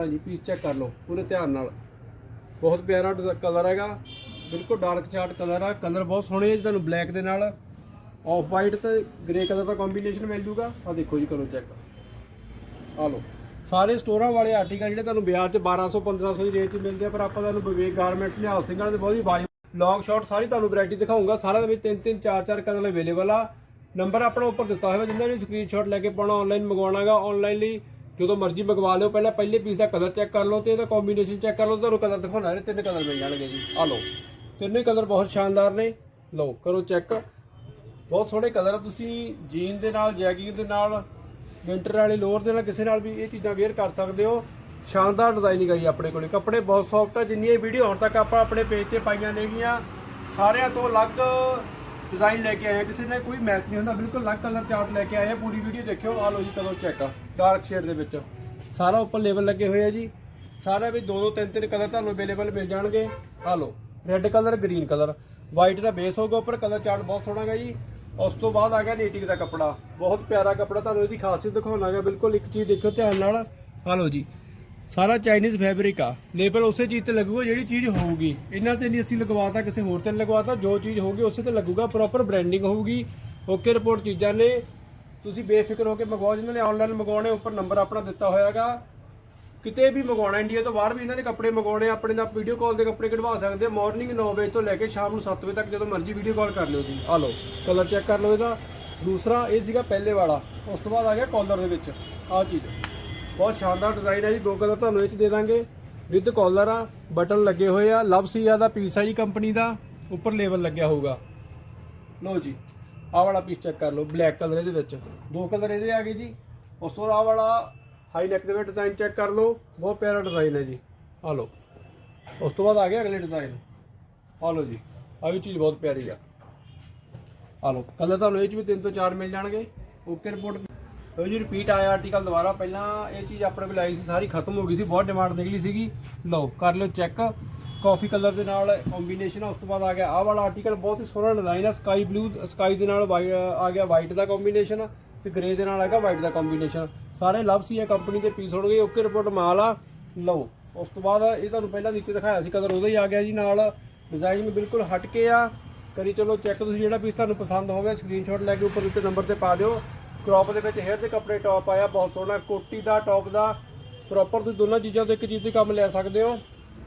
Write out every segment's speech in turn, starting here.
ਹਾਂਜੀ piece check ਕਰ ਲਓ, ਪੂਰੇ ਧਿਆਨ ਨਾਲ। ਬਹੁਤ ਪਿਆਰਾ ਕਲਰ ਹੈਗਾ। ਬਿਲਕੁਲ ਡਾਰਕ ਚਾਰਟ ਕਲਰ ਆ। ਕਲਰ ਬਹੁਤ ਸੋਹਣੇ ਆ ਜੀ ਤੁਹਾਨੂੰ ਬਲੈਕ ਦੇ ਨਾਲ। ਆਫ ਵਾਈਟ ਤੇ ਗ੍ਰੇ ਕਲਰ ਦਾ ਕੰਬੀਨੇਸ਼ਨ ਮਿਲ ਜੂਗਾ। ਆ ਦੇਖੋ ਜੀ, ਕਰੋ ਚੈੱਕ ਆ ਲਓ। ਸਾਰੇ ਸਟੋਰਾਂ ਵਾਲੇ ਆਰਟੀਕਲ ਜਿਹੜੇ ਤੁਹਾਨੂੰ ਬਾਜ਼ਾਰ 'ਚ 1200 1500 ਦੀ ਰੇਂਜ 'ਚ ਮਿਲਦੇ ਆ, ਪਰ ਆਪਾਂ ਤੁਹਾਨੂੰ ਵਿਵੇਕ ਗਾਰਮੈਂਟਸ ਨਿਹਾਲ ਸਿੰਘਾਂ ਦੇ ਬਹੁਤ ਹੀ ਵਾਜ ਲੌਂਗ ਸ਼ਾਰਟ ਸਾਰੀ ਤੁਹਾਨੂੰ ਵੈਰਾਈਟੀ ਦਿਖਾਉਂਗਾ। ਸਾਰਿਆਂ ਦੇ ਵਿੱਚ ਤਿੰਨ ਤਿੰਨ, ਚਾਰ ਚਾਰ ਕਲਰ ਅਵੇਲੇਬਲ ਆ। ਨੰਬਰ ਆਪਣਾ ਉੱਪਰ ਦਿੱਤਾ ਹੋਇਆ, ਜਿੰਨਾਂ ਨੇ ਸਕਰੀਨਸ਼ਾਟ ਲੈ ਕੇ ਪਾਉਣਾ ਆਨਲਾਈਨ ਮੰਗਵਾਉਣਾਗਾ ਆਨਲਾਈਨ ਲਈ ਜਦੋਂ ਮਰਜ਼ੀ ਮੰਗਵਾ ਲਿਓ, ਪਹਿਲਾਂ ਪਹਿਲੇ ਪੀਸ ਦਾ ਕਲਰ ਚੈੱਕ ਕਰ ਲਓ ਤੇ ਇਹਦਾ ਕੰਬੀਨੇਸ਼ਨ ਚੈੱਕ ਕਰ ਲਓ ਤੁਹਾਨੂੰ ਕਲਰ ਦਿਖਾਉਣਾ ਹੈ ਤਿੰਨ ਕਲਰ ਮਿਲ ਜਾਣਗੇ ਜੀ। ਆ ਲਓ, ਤਿੰਨੇ ਕਲਰ ਬਹੁਤ ਸ਼ਾਨਦਾਰ ਨੇ। ਲਓ, ਕਰੋ ਚੈੱਕ ਬਹੁਤ ਸੋਹਣੇ ਕਲਰ ਆ, ਤੁਸੀਂ ਜੀਨ ਦੇ ਨਾਲ ਜੈਗਿੰਗ ਦੇ ਨਾਲ ਵਿੰਟਰ ਵਾਲੇ ਲੋਅਰ ਦੇ ਨਾਲ ਕਿਸੇ ਨਾਲ ਵੀ ਇਹ ਚੀਜ਼ਾਂ ਵੇਅਰ ਕਰ ਸਕਦੇ ਹੋ। ਸ਼ਾਨਦਾਰ ਡਿਜ਼ਾਈਨਿੰਗ ਆਈ ਆਪਣੇ ਕੋਲੇ। ਕੱਪੜੇ ਬਹੁਤ ਸੌਫਟ ਆ, ਜਿੰਨੀਆਂ ਵੀਡੀਓ ਹੁਣ ਤੱਕ ਆਪਾਂ ਆਪਣੇ ਪੇਜ ਤੇ ਪਾਈਆਂ ਨੇਗੀਆਂ, ਸਾਰਿਆਂ ਤੋਂ ਅਲੱਗ ਡਿਜ਼ਾਈਨ ਲੈ ਕੇ ਆਏ ਆ, ਕਿਸੇ ਨਾਲ ਕੋਈ ਮੈਚ ਨਹੀਂ ਹੁੰਦਾ, ਬਿਲਕੁਲ ਅਲੱਗ ਕਲਰ ਚਾਰਟ ਲੈ ਕੇ ਆਏ ਆ, ਪੂਰੀ ਵੀਡੀਓ ਦੇਖਿਓ ਆ ਲਓ ਜੀ ਕਲਰ ਚੈੱਕ ਡਾਰਕ ਸ਼ੇਡ ਦੇ ਵਿੱਚ। ਸਾਰਾ ਉੱਪਰ ਲੇਬਲ ਲੱਗੇ ਹੋਏ ਆ ਜੀ। ਸਾਰਾ ਵੀ ਦੋ ਦੋ, ਤਿੰਨ ਤਿੰਨ ਕਲਰ ਤੁਹਾਨੂੰ ਅਵੇਲੇਬਲ ਮਿਲ ਜਾਣਗੇ। ਆ ਲਓ red colour green colour white ਦਾ ਬੇਸ ਹੋਊਗਾ ਉੱਪਰ ਕਲਰ ਚਾਰਟ ਬਹੁਤ ਸੋਹਣਾ ਹੈਗਾ ਜੀ। ਉਸ ਤੋਂ ਬਾਅਦ ਆ ਗਿਆ ਨੀਟਿੰਗ ਦਾ ਕੱਪੜਾ। ਬਹੁਤ ਪਿਆਰਾ ਕੱਪੜਾ, ਤੁਹਾਨੂੰ ਇਹਦੀ ਖਾਸੀਅਤ ਦਿਖਾਉਣਾਗਾ ਬਿਲਕੁਲ ਇੱਕ ਚੀਜ਼ ਦੇਖਿਓ ਧਿਆਨ ਨਾਲ। ਆ ਲਓ ਜੀ ਸਾਰਾ ਚਾਈਨੀਜ਼ ਫੈਬਰਿਕ ਆ। ਲੇਬਲ ਉਸੇ ਚੀਜ਼ ਤੇ ਲੱਗੂਗਾ ਜਿਹੜੀ ਚੀਜ਼ ਹੋਊਗੀ। ਇਹਨਾਂ ਤੇ ਨਹੀਂ ਅਸੀਂ ਲਗਵਾਤਾ, ਕਿਸੇ ਹੋਰ ਤੇ ਨਹੀਂ ਲਗਵਾਤਾ। ਜੋ ਚੀਜ਼ ਹੋਊਗੀ ਉਸੇ ਤੇ ਲੱਗੂਗਾ। ਪ੍ਰੋਪਰ ਬ੍ਰਾਂਡਿੰਗ ਹੋਊਗੀ। ਓਕੇ ਰਿਪੋਰਟ ਚੀਜ਼ਾਂ ਨੇ। ਤੁਸੀਂ ਬੇਫਿਕਰ ਹੋ ਕੇ ਮੰਗਵਾਓ। ਜਿਨ੍ਹਾਂ ਨੇ ਆਨਲਾਈਨ ਮੰਗਵਾਉਣੇ, ਉੱਪਰ ਨੰਬਰ ਆਪਣਾ ਦਿੱਤਾ ਹੋਇਆਗਾ। ਕਿਤੇ ਵੀ ਮੰਗਵਾਉਣਾ ਇੰਡੀਆ ਤੋਂ ਬਾਹਰ ਵੀ ਇਹਨਾਂ ਨੇ ਕੱਪੜੇ ਮੰਗਵਾਉਣੇ, ਆਪਣੇ ਨਾਲ ਵੀਡੀਓ ਕਾਲ ਦੇ ਕੱਪੜੇ ਕਢਵਾ ਸਕਦੇ ਆ। ਮਾਰਨਿੰਗ 9 ਵਜੇ ਤੋਂ ਲੈ ਕੇ ਸ਼ਾਮ ਨੂੰ 7 ਵਜੇ ਤੱਕ ਜਦੋਂ ਮਰਜ਼ੀ ਵੀਡੀਓ ਕਾਲ ਕਰ ਲਿਓ ਜੀ। ਆ ਲਓ ਕਲਰ ਚੈੱਕ ਕਰ ਲਓ ਇਹਦਾ। ਦੂਸਰਾ ਇਹ ਸੀਗਾ ਪਹਿਲੇ ਵਾਲਾ। ਉਸ ਤੋਂ ਬਾਅਦ ਆ ਗਿਆ ਕਾਲਰ ਦੇ ਵਿੱਚ। ਆਹ ਚੀਜ਼। ਬਹੁਤ ਸ਼ਾਨਦਾਰ ਡਿਜ਼ਾਈਨ ਹੈ ਜੀ, ਦੋ ਕਲਰ ਤੁਹਾਨੂੰ ਇਹ ਚ ਦੇ ਦਾਂਗੇ। ਵਿਦ ਕਾਲਰ ਆ ਬਟਨ ਲੱਗੇ ਹੋਏ ਆ ਲਵ ਸੀਆ ਦਾ ਪੀਸ ਆ ਜੀ ਕੰਪਨੀ ਦਾ, ਉੱਪਰ ਲੇਬਲ ਲੱਗਿਆ ਹੋਊਗਾ। ਲਓ ਜੀ, ਆਹ ਵਾਲਾ ਪੀਸ ਚੈੱਕ ਕਰ ਲਓ ਬਲੈਕ ਕਲਰ ਇਹਦੇ ਵਿੱਚ। ਦੋ ਕਲਰ ਇਹਦੇ ਆ ਗਏ ਜੀ, ਉਸ ਤੋਂ ਬਾਅਦ ਆਹ ਵਾਲਾ ਹਾਈ ਨੈਕ ਦੇ ਵਿੱਚ ਡਿਜ਼ਾਈਨ ਚੈੱਕ ਕਰ ਲਓ, ਬਹੁਤ ਪਿਆਰਾ ਡਿਜ਼ਾਈਨ ਹੈ ਜੀ। ਆ ਲਓ, ਉਸ ਤੋਂ ਬਾਅਦ ਆ ਗਿਆ ਅਗਲੇ ਡਿਜ਼ਾਈਨ ਆ ਲਓ ਜੀ ਆ ਵੀ ਚੀਜ਼ ਬਹੁਤ ਪਿਆਰੀ ਆ। ਆ ਲਓ ਕਲਰ ਤੁਹਾਨੂੰ ਇਹ ਚ ਵੀ ਤਿੰਨ ਤੋਂ ਚਾਰ ਮਿਲ ਜਾਣਗੇ। ਓਕੇ ਰਿਪੋਰਟ ਲਓ ਜੀ ਰਿਪੀਟ ਆਇਆ ਆਰਟੀਕਲ ਦੁਬਾਰਾ। ਪਹਿਲਾਂ ਇਹ ਚੀਜ਼ ਆਪਣੇ ਕੋਲ ਆਈ ਸੀ, ਸਾਰੀ ਖਤਮ ਹੋ ਗਈ ਸੀ, ਬਹੁਤ ਡਿਮਾਂਡ ਨਿਕਲੀ ਸੀਗੀ। ਲਓ, ਕਰ ਲਿਓ ਚੈੱਕ ਕਾਫੀ ਕਲਰ ਦੇ ਨਾਲ ਕੰਬੀਨੇਸ਼ਨ ਉਸ ਤੋਂ ਬਾਅਦ ਆ ਗਿਆ ਆਹ ਵਾਲਾ ਆਰਟੀਕਲ ਬਹੁਤ ਹੀ ਸੋਹਣਾ ਡਿਜ਼ਾਈਨ ਆ ਸਕਾਈ ਬਲੂ ਸਕਾਈ ਦੇ ਨਾਲ ਵਾਈ- ਆ ਗਿਆ ਵਾਈਟ ਦਾ ਕੰਬੀਨੇਸ਼ਨ ਤੇ ਗ੍ਰੇ ਦੇ ਨਾਲ ਆ ਗਿਆ ਵਾਈਟ ਦਾ ਕੰਬੀਨੇਸ਼ਨ ਸਾਰੇ ਲਵ ਸੀ ਕੰਪਨੀ ਦੇ ਪੀਸ ਹੋਣਗੇ, ਓਕੇ ਰਿਪੋਰਟ ਮਾਲ ਆ। ਲਓ, ਉਸ ਤੋਂ ਬਾਅਦ ਇਹ ਤੁਹਾਨੂੰ ਪਹਿਲਾਂ ਨੀਚੇ ਦਿਖਾਇਆ ਸੀ ਕਲਰ ਉਹਦਾ ਹੀ ਆ ਗਿਆ ਜੀ ਨਾਲ। ਡਿਜ਼ਾਈਨ ਵੀ ਬਿਲਕੁਲ ਹਟ ਕੇ ਆ। ਕਰੀ ਚਲੋ ਚੈੱਕ ਤੁਸੀਂ ਜਿਹੜਾ ਪੀਸ ਤੁਹਾਨੂੰ ਪਸੰਦ ਹੋਵੇ ਸਕਰੀਨਸ਼ਾਟ ਲੈ ਕੇ ਉੱਪਰ ਉੱਤੇ ਨੰਬਰ ਤੇ ਪਾ ਦਿਓ। ਕ੍ਰੌਪ ਦੇ ਵਿੱਚ ਹੇਅਰ ਦੇ ਕੱਪੜੇ ਟੌਪ ਆਇਆ, ਬਹੁਤ ਸੋਹਣਾ, ਕੋਟੀ ਦਾ ਟੌਪ ਦਾ। ਪ੍ਰੋਪਰ ਤੁਸੀਂ ਦੋਨਾਂ ਚੀਜ਼ਾਂ ਤੋਂ ਇੱਕ ਚੀਜ਼ ਦੇ ਕੰਮ ਲੈ ਸਕਦੇ ਹੋ।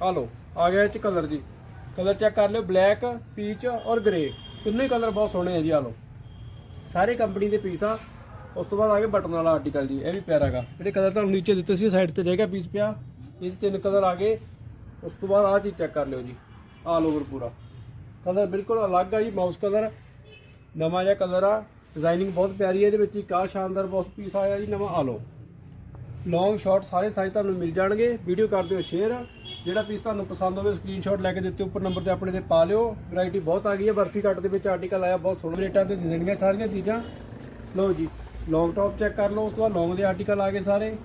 ਆ ਲਓ, ਆ ਗਿਆ ਇਹ ਚ ਕਲਰ ਜੀ। ਕਲਰ ਚੈੱਕ ਕਰ ਲਿਓ ਬਲੈਕ ਪੀਚ ਔਰ ਗ੍ਰੇ ਤਿੰਨੇ ਕਲਰ ਬਹੁਤ ਸੋਹਣੇ ਆ ਜੀ, ਆ ਲਓ। ਸਾਰੇ ਕੰਪਨੀ ਦੇ ਪੀਸ ਆ। ਉਸ ਤੋਂ ਬਾਅਦ ਆ ਗਿਆ ਬਟਨ ਵਾਲਾ ਆਰਟੀਕਲ ਜੀ, ਇਹ ਵੀ ਪਿਆਰਾ ਗਾ ਜਿਹੜੇ ਕਲਰ ਤੁਹਾਨੂੰ ਨੀਚੇ ਦਿੱਤੇ ਸੀ ਸਾਈਡ ਤੇ ਰਹਿ ਗਿਆ ਪੀਸ ਪਿਆ। ਇਹ 'ਚ ਤਿੰਨ ਕਲਰ ਆ ਗਏ। ਉਸ ਤੋਂ ਬਾਅਦ ਆਹ ਚੀਜ਼ ਚੈੱਕ ਕਰ ਲਿਓ ਜੀ ਆਲ ਓਵਰ ਪੂਰਾ। ਕਲਰ ਬਿਲਕੁਲ ਅਲੱਗ ਆ ਜੀ ਮਾਊਸ ਕਲਰ ਨਵਾਂ ਜਿਹਾ ਕਲਰ ਆ। ਡਿਜ਼ਾਈਨਿੰਗ ਬਹੁਤ ਪਿਆਰੀ ਹੈ, ਇਹਦੇ ਵਿੱਚ ਇੱਕ ਆ ਸ਼ਾਨਦਾਰ ਬਹੁਤ ਪੀਸ ਆਇਆ ਜੀ, ਨਵਾਂ ਆ ਲਓ। ਲੌਂਗ ਸ਼ਾਰਟ ਸਾਰੇ ਸਾਈਜ਼ ਤੁਹਾਨੂੰ ਮਿਲ ਜਾਣਗੇ ਵੀਡੀਓ ਕਰ ਦਿਓ ਸ਼ੇਅਰ ਜਿਹੜਾ ਪੀਸ ਤੁਹਾਨੂੰ ਪਸੰਦ ਹੋਵੇ ਸਕਰੀਨਸ਼ਾਟ ਲੈ ਕੇ ਦਿੱਤੇ, ਉੱਪਰ ਨੰਬਰ ਤੇ ਆਪਣੇ ਤੇ ਪਾ ਲਿਓ। ਵੈਰਾਈਟੀ ਬਹੁਤ ਆ ਗਈ ਹੈ, ਬਰਫੀ ਕੱਟ ਦੇ ਵਿੱਚ ਆਰਟੀਕਲ ਆਇਆ, ਬਹੁਤ ਸੋਹਣੇ ਰੇਟਾਂ ਤੇ ਦੇ ਸਾਰੀਆਂ ਚੀਜ਼ਾਂ। ਲਓ ਜੀ ਲੌਂਗ ਟੌਪ ਚੈੱਕ ਕਰ ਲਓ, ਉਸ ਤੋਂ ਬਾਅਦ ਲੌਂਗ ਦੇ ਆਰਟੀਕਲ ਆ ਗਏ ਸਾਰੇ।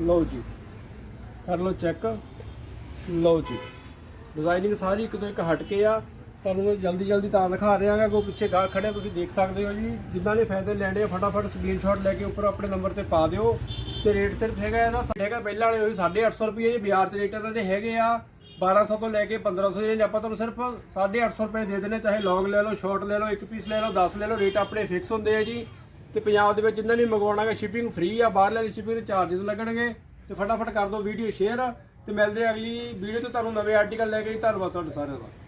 ਲਓ ਜੀ, ਕਰ ਲਓ ਚੈੱਕ ਲਓ ਜੀ ਡਿਜ਼ਾਈਨਿੰਗ ਸਾਰੀ ਇੱਕ ਤੋਂ ਇੱਕ ਹਟ ਕੇ ਆ। ਤੁਹਾਨੂੰ ਮੈਂ ਜਲਦੀ ਜਲਦੀ ਤਾਂ ਦਿਖਾ ਰਿਹਾ ਹਾਂ ਕੋ ਪਿੱਛੇ ਗਾਹ ਖੜੇ ਤੁਸੀਂ ਦੇਖ ਸਕਦੇ ਹੋ ਜੀ। ਜਿਨ੍ਹਾਂ ਨੇ ਫਾਇਦੇ ਲੈਣੇ ਆ, ਫਟਾਫਟ ਸਕਰੀਨਸ਼ਾਟ ਲੈ ਕੇ ਉੱਪਰ ਆਪਣੇ ਨੰਬਰ ਤੇ ਪਾ ਦਿਓ। ਤੇ ਰੇਟ ਸਿਰਫ ਹੈਗਾ ਇਹਦਾ ਹੈਗਾ ਪਹਿਲਾਂ ਵਾਲੇ ਹੋਈ 850 ਰੁਪਏ ਜੀ ਬਾਜ਼ਾਰ 'ਚ ਰੇਟ ਇਹਨਾਂ ਦੇ ਹੈਗੇ ਆ। 1200 ਤੋਂ ਲੈ ਕੇ 1500 ਜਿਹੜੇ ਆਪਾਂ ਤੁਹਾਨੂੰ ਸਿਰਫ 850 ਰੁਪਏ ਦੇ ਦੇਣੇ ਚਾਹੇ ਲੌਂਗ ਲੈ ਲਓ ਸ਼ਾਰਟ ਲੈ ਲਓ, ਇੱਕ ਪੀਸ ਲੈ ਲਓ 10 ਲੈ ਲਓ ਰੇਟ ਆਪਣੇ ਫਿਕਸ ਹੁੰਦੇ ਆ ਜੀ। ਤੇ ਪੰਜਾਬ ਦੇ ਵਿੱਚ ਜਿੰਨਾਂ ਨੇ ਮੰਗਵਾਉਣਾਗਾ ਸ਼ਿਪਿੰਗ ਫ੍ਰੀ ਆ ਬਾਹਰ ਲੈਣੀ ਸ਼ਿਪਿੰਗ ਦੇ ਚਾਰजेस ਲੱਗਣਗੇ। ਤੇ ਫਟਾਫਟ ਕਰ ਦਿਓ ਵੀਡੀਓ ਸ਼ੇਅਰ ਤੇ ਮਿਲਦੇ ਅਗਲੀ ਵੀਡੀਓ ਤੇ ਤੁਹਾਨੂੰ ਨਵੇਂ ਆਰਟੀਕਲ ਲੈ ਕੇ ਧੰਨਵਾਦ ਤੁਹਾਡਾ ਸਾਰਿਆਂ ਦਾ।